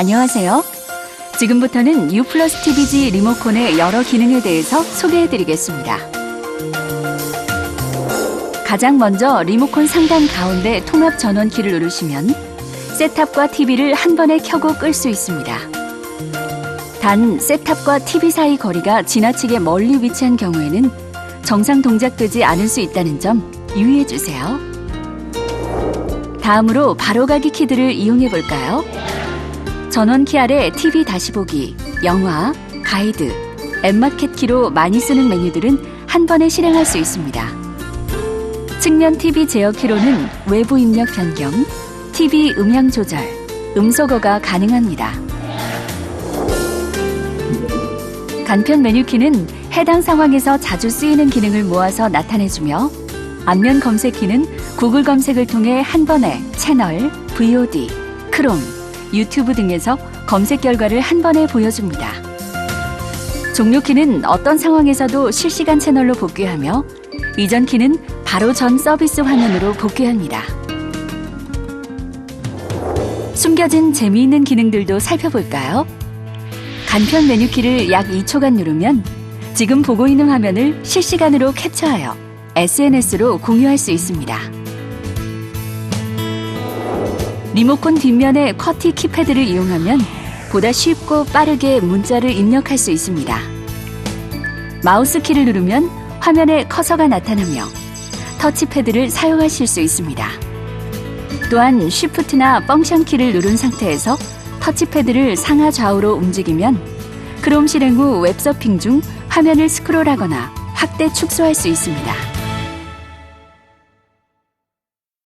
안녕하세요. 지금부터는 U 플러스 TVG 리모컨의 여러 기능에 대해서 소개해 드리겠습니다. 가장 먼저 리모컨 상단 가운데 통합 전원 키를 누르시면 셋탑과 TV를 한 번에 켜고 끌 수 있습니다. 단 셋탑과 TV 사이 거리가 지나치게 멀리 위치한 경우에는 정상 동작되지 않을 수 있다는 점 유의해 주세요. 다음으로 바로가기 키들을 이용해 볼까요? 전원키 아래 TV 다시 보기, 영화, 가이드, 앱마켓 키로 많이 쓰는 메뉴들은 한 번에 실행할 수 있습니다. 측면 TV 제어 키로는 외부 입력 변경, TV 음향 조절, 음소거가 가능합니다. 간편 메뉴 키는 해당 상황에서 자주 쓰이는 기능을 모아서 나타내주며 앞면 검색 키는 구글 검색을 통해 한 번에 채널, VOD, 크롬, 유튜브 등에서 검색 결과를 한 번에 보여줍니다. 종료 키는 어떤 상황에서도 실시간 채널로 복귀하며 이전 키는 바로 전 서비스 화면으로 복귀합니다. 숨겨진 재미있는 기능들도 살펴볼까요? 간편 메뉴 키를 약 2초간 누르면 지금 보고 있는 화면을 실시간으로 캡처하여 SNS로 공유할 수 있습니다. 리모컨 뒷면의 쿼티 키패드를 이용하면 보다 쉽고 빠르게 문자를 입력할 수 있습니다. 마우스 키를 누르면 화면에 커서가 나타나며 터치패드를 사용하실 수 있습니다. 또한 쉬프트나 펑션 키를 누른 상태에서 터치패드를 상하 좌우로 움직이면 크롬 실행 후 웹서핑 중 화면을 스크롤하거나 확대 축소할 수 있습니다.